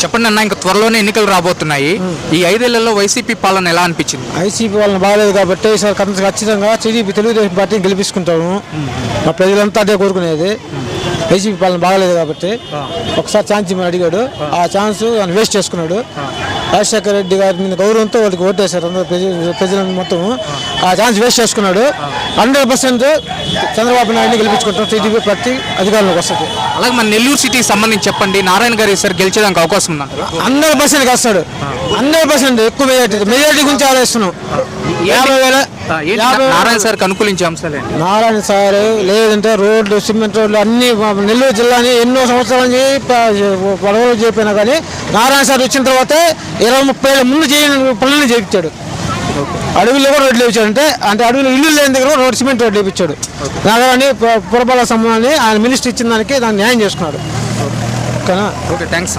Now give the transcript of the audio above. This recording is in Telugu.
చెప్పండి అన్న ఇంకా త్వరలోనే ఎన్నికలు రాబోతున్నాయి. ఈ ఐదేళ్ళలో వైసీపీ పాలన ఎలా అనిపించింది? ఐసీపీ వాళ్ళని బాగాలేదు కాబట్టి ఈసారి ఖచ్చితంగా టీడీపీ తెలుగుదేశం పార్టీని గెలిపించుకుంటాము. మా ప్రజలంతా అదే కోరుకునేది. వైసీపీ పాలన బాగాలేదు కాబట్టి ఒకసారి ఛాన్స్ అడిగాడు. ఆ. ఛాన్స్ వేస్ట్ చేసుకున్నాడు. రాజశేఖర రెడ్డి గారి మీద గౌరవంతో వాళ్ళకి ఓటేశారు అందరూ ప్రజలు మొత్తం ఆ ఛాన్స్ వేస్ట్ చేసుకున్నాడు. హండ్రెడ్ పర్సెంట్ చంద్రబాబు నాయుడిని గెలిపించుకుంటాం టీడీపీ పార్టీ అధికారంలోకి వస్తుంది. అలాగే మన నెల్లూరు సిటీకి సంబంధించి చెప్పండి. నారాయణ గారు ఈసారి గెలిచేదానికి అవకాశం ఉందంటారా? హండ్రెడ్ పర్సెంట్ వస్తాడు హండ్రెడ్ పర్సెంట్ ఎక్కువ మెజార్టీ మెజార్టీ గురించి ఆలోచిస్తున్నాం. యాభై వేల నారాయణ సార్ అనుకూలించే అంశాలే నారాయణ సార్ లేదంటే రోడ్లు సిమెంట్ రోడ్లు అన్ని నెల్లూరు జిల్లాని ఎన్నో సంవత్సరాల నుంచి పడవలు చెప్పినా కానీ నారాయణ సార్ వచ్చిన తర్వాత ఇరవై ముప్పై ఏళ్ళ ముందు చేయని పనులను చేయించాడు అడవిలో కూడా రోడ్లు వేయించాడు అంటే అంటే అడవిలో ఇల్లు లేని దగ్గర రోడ్ సిమెంట్ రోడ్లు వేయించాడు నగరాన్ని పురపాలక సంబంధాన్ని ఆయన మినిస్టర్ ఇచ్చిన దానికి దాన్ని న్యాయం చేసుకున్నాడు. ఓకేనా? Okay thanks